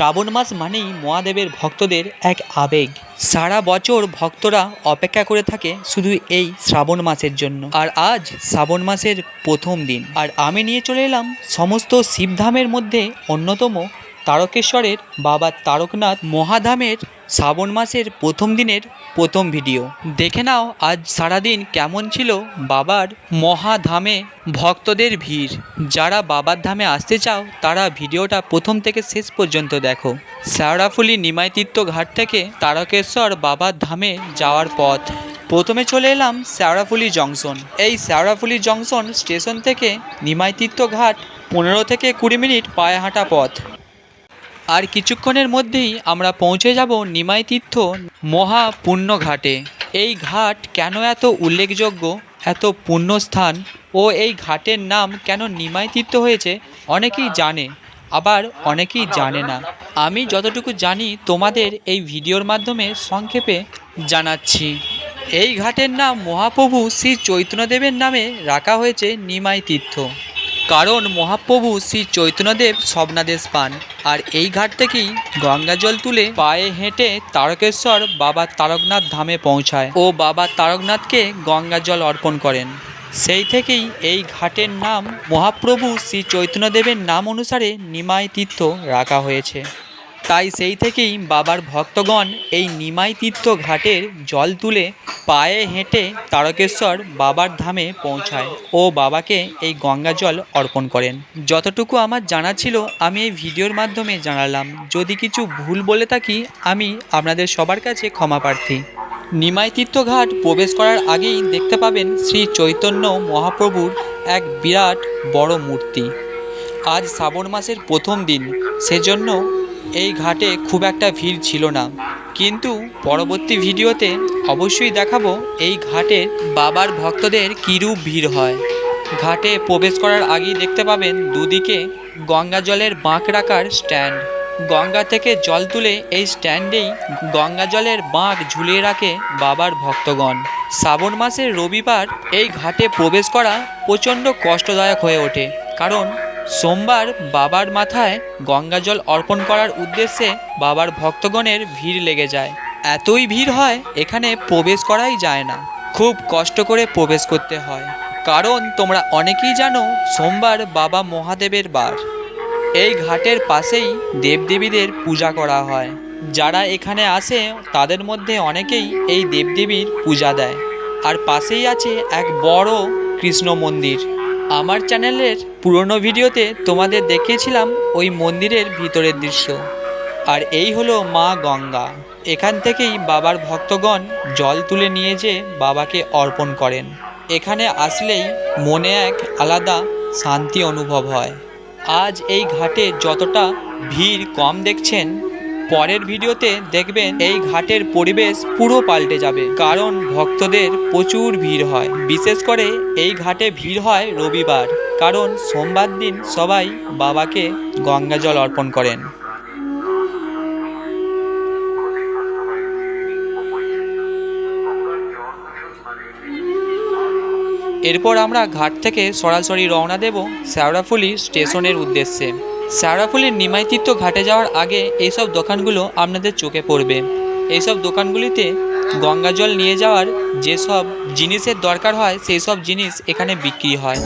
শ্রাবণ মাস মানেই মহাদেবের ভক্তদের এক আবেগ। সারা বছর ভক্তরা অপেক্ষা করে থাকে শুধু এই শ্রাবণ মাসের জন্য। আর আজ শ্রাবণ মাসের প্রথম দিন। আর আমি নিয়ে চলে এলাম সমস্ত শিবধামের মধ্যে অন্যতম তারকেশ্বরের বাবা তারকনাথ মহাধামের শ্রাবণ মাসের প্রথম দিনের প্রথম ভিডিও। দেখে নাও আজ সারাদিন কেমন ছিল বাবার মহাধামে ভক্তদের ভিড়। যারা বাবার ধামে আসতে চাও, তারা ভিডিওটা প্রথম থেকে শেষ পর্যন্ত দেখো। শেওড়াফুলি নিমাইতীর্থ ঘাট থেকে তারকেশ্বর বাবার ধামে যাওয়ার পথ। প্রথমে চলে এলাম শেওড়াফুলি জংশন। এই শেওড়াফুলি জংশন স্টেশন থেকে নিমাইতীর্থ ঘাট পনেরো থেকে কুড়ি মিনিট পায়ে হাঁটা পথ। আর কিছুক্ষণের মধ্যেই আমরা পৌঁছে যাব নিমাই তীর্থ মহা ঘাটে এই ঘাট কেন এত উল্লেখযোগ্য, এত পুণ্যস্থান ও এই ঘাটের নাম কেন নিমাই তীর্থ হয়েছে অনেকেই জানে, আবার অনেকেই জানে না। আমি যতটুকু জানি তোমাদের এই ভিডিওর মাধ্যমে সংক্ষেপে জানাচ্ছি। এই ঘাটের নাম মহাপ্রভু শ্রী চৈতন্যদেবের নামে রাখা হয়েছে নিমাই তীর্থ। কারণ মহাপ্রভু শ্রী চৈতন্যদেব স্বপ্নাদেশ পান। আর এই ঘাট থেকেই গঙ্গা জল তুলে পায়ে হেঁটে তারকেশ্বর বাবা তারকনাথ ধামে পৌঁছায় ও বাবা তারকনাথকে গঙ্গা জল অর্পণ করেন। সেই থেকেই এই ঘাটের নাম মহাপ্রভু শ্রী চৈতন্যদেবের নাম অনুসারে নিমাই তীর্থ রাখা হয়েছে। তাই সেই থেকেই বাবার ভক্তগণ এই নিমাই তীর্থ ঘাটের জল তুলে পায়ে হেঁটে তারকেশ্বর বাবার ধামে পৌঁছায় ও বাবাকে এই গঙ্গা জল অর্পণ করেন। যতটুকু আমার জানা ছিল, আমি এই ভিডিওর মাধ্যমে জানালাম। যদি কিছু ভুল বলে থাকি, আমি আপনাদের সবার কাছে ক্ষমা প্রার্থী। নিমাই তীর্থঘাট প্রবেশ করার আগেই দেখতে পাবেন শ্রী চৈতন্য মহাপ্রভুর এক বিরাট বড় মূর্তি। আজ শ্রাবণ মাসের প্রথম দিন, সেজন্য এই ঘাটে খুব একটা ভিড় ছিল না। কিন্তু পরবর্তী ভিডিওতে অবশ্যই দেখাবো এই ঘাটে বাবার ভক্তদের কীরূপ ভিড় হয়। ঘাটে প্রবেশ করার আগেই দেখতে পাবেন দুদিকে গঙ্গা জলের বাঁক রাখার স্ট্যান্ড। গঙ্গা থেকে জল তুলে এই স্ট্যান্ডেই গঙ্গা জলের বাঁক ঝুলিয়ে রাখে বাবার ভক্তগণ। শ্রাবণ মাসের রবিবার এই ঘাটে প্রবেশ করা প্রচণ্ড কষ্টদায়ক হয়ে ওঠে। কারণ সোমবার বাবার মাথায় গঙ্গা জল অর্পণ করার উদ্দেশ্যে বাবার ভক্তগণের ভিড় লেগে যায়। এতই ভিড় হয়, এখানে প্রবেশ করাই যায় না। খুব কষ্ট করে প্রবেশ করতে হয়। কারণ তোমরা অনেকেই জানো, সোমবার বাবা মহাদেবের বার। এই ঘাটের পাশেই দেবদেবীদের পূজা করা হয়। যারা এখানে আসে, তাদের মধ্যে অনেকেই এই দেবদেবীর পূজা দেয়। আর পাশেই আছে এক বড় কৃষ্ণ মন্দির। আমার চ্যানেলের পুরনো ভিডিওতে তোমাদের দেখিয়েছিলাম ওই মন্দিরের ভিতরের দৃশ্য। আর এই হলো মা গঙ্গা। এখান থেকেই বাবার ভক্তগণ জল তুলে নিয়ে যেয়ে বাবাকে অর্পণ করেন। এখানে আসলেই মনে এক আলাদা শান্তি অনুভব হয়। আজ এই ঘাটে যতটা ভিড় কম দেখছেন পরের ভিডিওতে দেখবেন এই ঘাটের পরিবেশ পুরো পাল্টে যাবে, কারণ ভক্তদের প্রচুর ভিড় হয়। বিশেষ করে এই ঘাটে ভিড় হয় রবিবার, কারণ সোমবার দিন সবাই বাবাকে গঙ্গা জল অর্পণ করেন। এরপর আমরা ঘাট থেকে সরাসরি রওনা দেব শ্যাওড়াফুলি স্টেশনের উদ্দেশ্যে। শেওড়াফুলির নিমাইতিত্ব ঘাটে যাওয়ার আগে এইসব দোকানগুলো আপনাদের চোখে পড়বে। এইসব দোকানগুলিতে গঙ্গা জল নিয়ে যাওয়ার যেসব জিনিসের দরকার হয় সেই সব জিনিস এখানে বিক্রি হয়।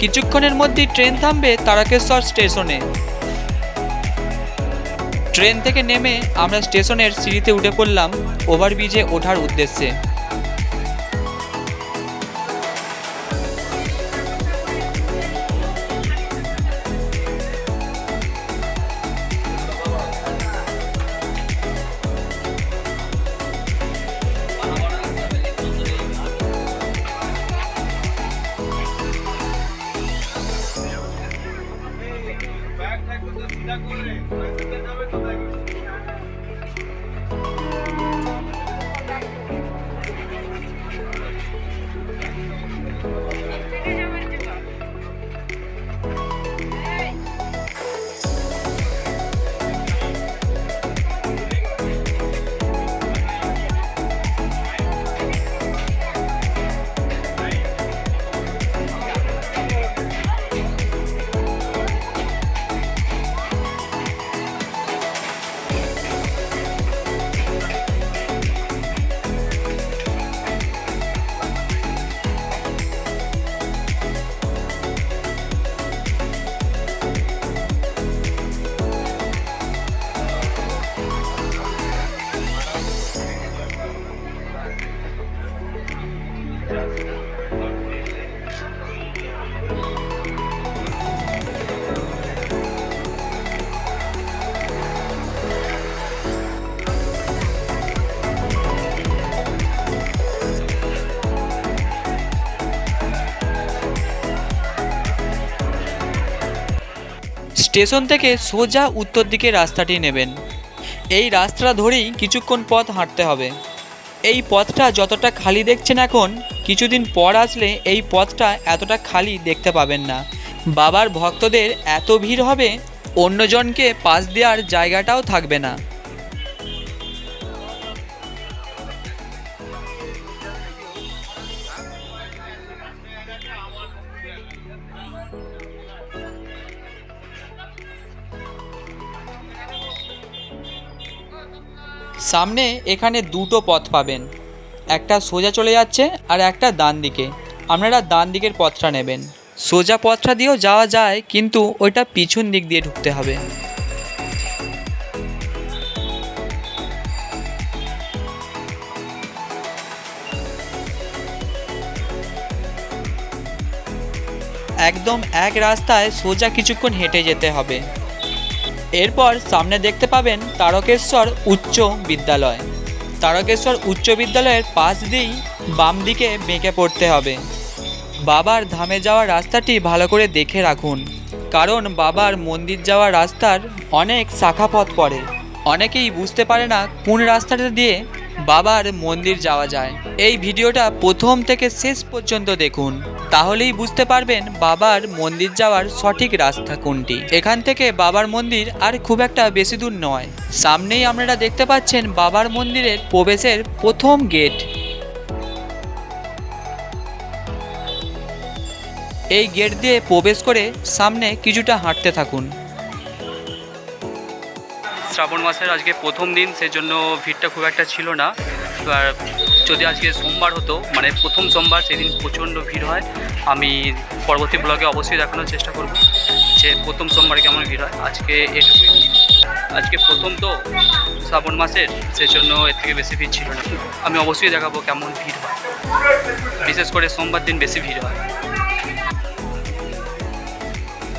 কিছুক্ষণের মধ্যেই ট্রেন থামবে তারাকেশ্বর স্টেশনে। ট্রেন থেকে নেমে আমরা স্টেশনের সিঁড়িতে উঠে পড়লাম ওভারব্রিজে ওঠার উদ্দেশ্যে। স্টেশন থেকে সোজা উত্তর দিকে রাস্তাটি নেবেন। এই রাস্তা ধরেই কিছুক্ষণ পথ হাঁটতে হবে। এই পথটা যতটা খালি দেখছেন এখন, কিছুদিন পর আসলে এই পথটা এতটা খালি দেখতে পাবেন না। বাবার ভক্তদের এত ভিড় হবে, অন্যজনকে পাশ দেওয়ার জায়গাটাও থাকবে না। সামনে এখানে দুটো পথ পাবেন। একটা সোজা চলে যাচ্ছে আর একটা ডান দিকে। আপনারা ডান দিকের পথটা নেবেন। সোজা পথটা দিয়েও যাওয়া যায়, কিন্তু ওইটা পিছন দিক দিয়ে ঢুকতে হবে। একদম এক রাস্তায় সোজা কিছুক্ষণ হেঁটে যেতে হবে। এরপর সামনে দেখতে পাবেন তারকেশ্বর উচ্চ বিদ্যালয়। তারকেশ্বর উচ্চ বিদ্যালয়ের পাশ দিয়েই বাম দিকে বেঁকে পড়তে হবে। বাবার ধামে যাওয়ার রাস্তাটি ভালো করে দেখে রাখুন, কারণ বাবার মন্দির যাওয়ার রাস্তার অনেক শাখাপথ পড়ে। অনেকেই বুঝতে পারে না কোন রাস্তাটা দিয়ে বাবার মন্দির যাওয়া যায়। এই ভিডিওটা প্রথম থেকে শেষ পর্যন্ত দেখুন। তাহলেই বুঝতে পারবেন বাবার মন্দির যাওয়ার সঠিক রাস্তা কোনটি। এখান থেকে বাবার মন্দির আর খুব একটা বেশি দূর নয়। সামনেই আপনারা দেখতে পাচ্ছেন বাবার মন্দিরের প্রবেশের প্রথম গেট। এই গেট দিয়ে প্রবেশ করে সামনে কিছুটা হাঁটতে থাকুন। শ্রাবণ মাসের আজকে প্রথম দিন, সেজন্য ভিড়টা খুব একটা ছিল না। এবার যদি আজকে সোমবার হতো মানে প্রথম সোমবার সেদিন প্রচণ্ড ভিড় হয়, আমি পরবর্তী ব্লগে অবশ্যই দেখানোর চেষ্টা করব যে প্রথম সোমবারে কেমন ভিড় হয়। আজকে এটুকুই। আজকে প্রথম তো শ্রাবণ মাসের, সেজন্য এর থেকে বেশি ভিড় ছিল না। আমি অবশ্যই দেখাবো কেমন ভিড় হয়। বিশেষ করে সোমবার দিন বেশি ভিড় হয়।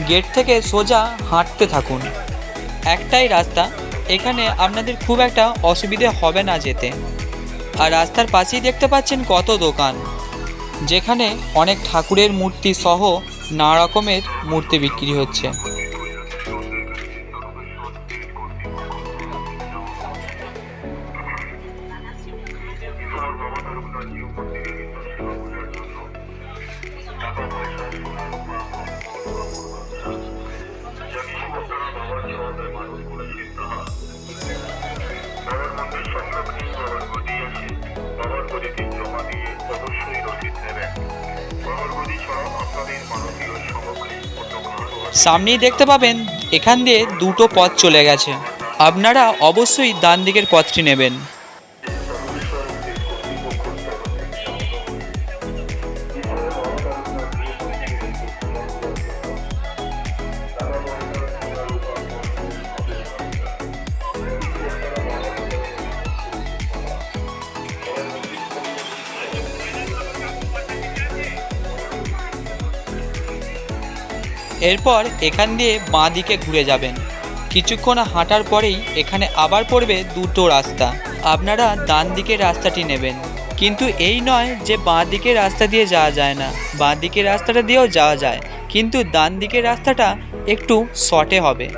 গেট থেকে সোজা হাঁটতে থাকুন। একটাই রাস্তা এখানে আপনাদের খুব একটা অসুবিধে হবে না যেতে। আর রাস্তার পাশেই দেখতে পাচ্ছেন কত দোকান, যেখানে অনেক ঠাকুরের মূর্তি সহ নানা রকমের মূর্তি বিক্রি হচ্ছে। সামনেই দেখতে পাবেন এখান দিয়ে দুটো পথ চলে গেছে। আপনারা অবশ্যই ডান দিকের পথটি নেবেন। এরপর এখান দিয়ে বাঁ দিকে ঘুরে যাবেন। কিছুক্ষণ হাঁটার পরেই এখানে আবার পড়বে দুটো রাস্তা। আপনারা ডান দিকের রাস্তাটি নেবেন। কিন্তু এই নয় যে বাঁ দিকের রাস্তা দিয়ে যাওয়া যায় না। বাঁ দিকের রাস্তাটা দিয়েও যাওয়া যায়। কিন্তু ডান দিকের রাস্তাটা একটু শর্টে হবে।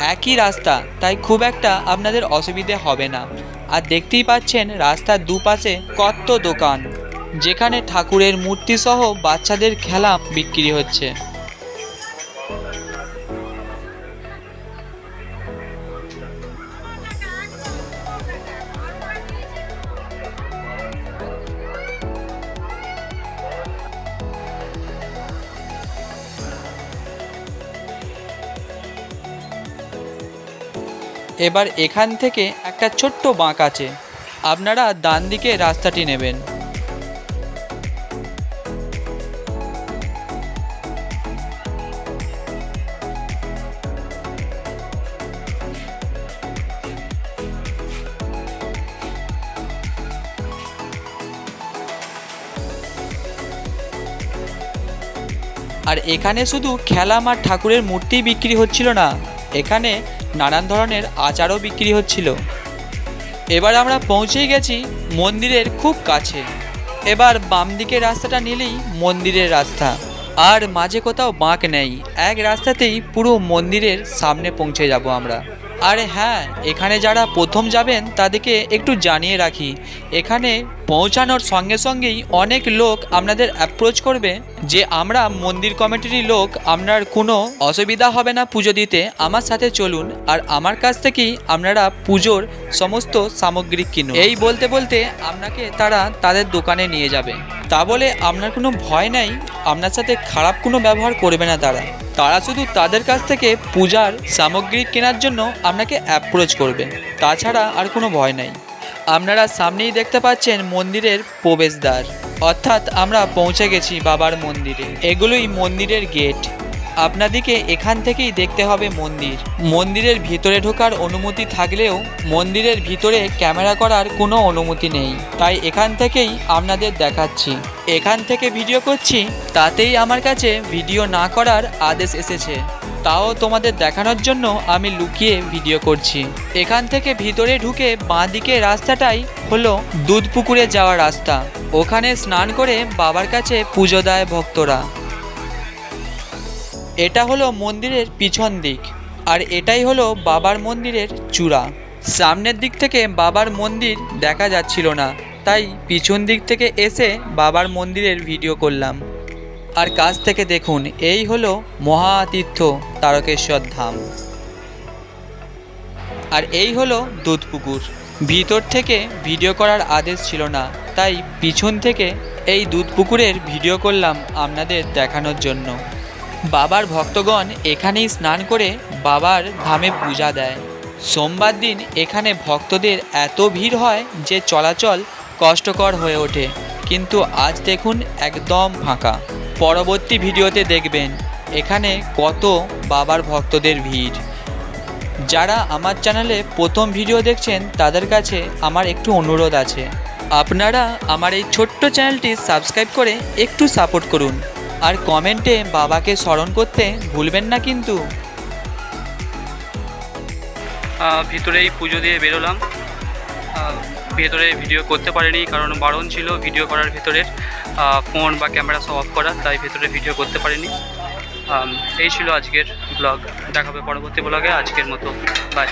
একই রাস্তা, তাই খুব একটা আপনাদের অসুবিধে হবে না। আর দেখতেই পাচ্ছেন রাস্তার দুপাশে কত দোকান। যেখানে ঠাকুরের মূর্তি সহ বাচ্চাদের খেলা বিক্রি হচ্ছে। এবার এখান থেকে একটা ছোট্ট বাঁক আছে। আপনারা ডান দিকে রাস্তাটি নেবেন। আর এখানে শুধু খেলা মার ঠাকুরের মূর্তি বিক্রি হচ্ছিল না, এখানে নানান ধরনের আচারও বিক্রি হচ্ছিল। এবার আমরা পৌঁছেই গেছি মন্দিরের খুব কাছে। এবার বাম দিকের রাস্তাটা নিলেই মন্দিরের রাস্তা। আর মাঝে কোথাও বাঁক নেই। এক রাস্তাতেই পুরো মন্দিরের সামনে পৌঁছে যাব আমরা। আর হ্যাঁ এখানে যারা প্রথম যাবেন তাদেরকে একটু জানিয়ে রাখি। এখানে পৌঁছানোর সঙ্গে সঙ্গেই অনেক লোক আপনাদের অ্যাপ্রোচ করবে যে আমরা মন্দির কমিটির লোক, আপনার কোনো অসুবিধা হবে না পুজো দিতে, আমার সাথে চলুন আর আমার কাছ থেকেই আপনারা পুজোর সমস্ত সামগ্রী কিনুন। এই বলতে বলতে আপনাকে তারা তাদের দোকানে নিয়ে যাবে। তা বলে আপনার কোনো ভয় নাই, আপনার সাথে খারাপ কোনো ব্যবহার করবে না তারা। তারা শুধু তাদের কাছ থেকে পূজার সামগ্রী কেনার জন্য আপনাকে অ্যাপ্রোচ করবে। তাছাড়া আর কোনো ভয় নাই। আপনারা সামনেই দেখতে পাচ্ছেন মন্দিরের প্রবেশদ্বার। অর্থাৎ আমরা পৌঁছে গেছি বাবার মন্দিরে। এগুলোই মন্দিরের গেট। আপনাদিকে এখান থেকেই দেখতে হবে মন্দির। মন্দিরের ভিতরে ঢোকার অনুমতি থাকলেও মন্দিরের ভিতরে ক্যামেরা করার কোনো অনুমতি নেই। তাই এখান থেকেই আপনাদের দেখাচ্ছি। এখান থেকে ভিডিও করছি, তাতেই আমার কাছে ভিডিও না করার আদেশ এসেছে। তাও তোমাদের দেখানোর জন্য আমি লুকিয়ে ভিডিও করছি। এখান থেকে ভিতরে ঢুকে বাঁ দিকে রাস্তাটাই হলো দুধ পুকুরে যাওয়ার রাস্তা। ওখানে স্নান করে বাবার কাছে পুজো দেয় ভক্তরা। এটা হলো মন্দিরের পিছন দিক, আর এটাই হলো বাবার মন্দিরের চূড়া। সামনের দিক থেকে বাবার মন্দির দেখা যাচ্ছিল না, তাই পিছন দিক থেকে এসে বাবার মন্দিরের ভিডিও করলাম। আর কাছ থেকে দেখুন, এই হলো মহাতীর্থ তারকেশ্বর ধাম। আর এই হলো দুধপুকুর। ভিতর থেকে ভিডিও করার আদেশ ছিল না, তাই পিছন থেকে এই দুধপুকুরের ভিডিও করলাম আপনাদের দেখানোর জন্য। বাবার ভক্তগণ এখানেই স্নান করে বাবার ধামে পূজা দেয়। সোমবার দিন এখানে ভক্তদের এত ভিড় হয় যে চলাচল কষ্টকর হয়ে ওঠে। কিন্তু আজ দেখুন একদম ফাঁকা। পরবর্তী ভিডিওতে দেখবেন এখানে কত বাবার ভক্তদের ভিড়। যারা আমার চ্যানেলে প্রথম ভিডিও দেখছেন, তাদের কাছে আমার একটু অনুরোধ আছে। আপনারা আমার এই ছোট্ট চ্যানেলটি সাবস্ক্রাইব করে একটু সাপোর্ট করুন। আর কমেন্টে বাবাকে স্মরণ করতে ভুলবেন না কিন্তু। ভিতরেই পুজো দিয়ে বেরোলাম। ভেতরে ভিডিও করতে পারিনি কারণ বারণ ছিল ভিডিও করার ভিতরে ফোন বা ক্যামেরা সব অফ করা, তাই ভেতরে ভিডিও করতে পারিনি। এই ছিল আজকের ব্লগ দেখাবে পরবর্তী ব্লগে আজকের মতো। বাই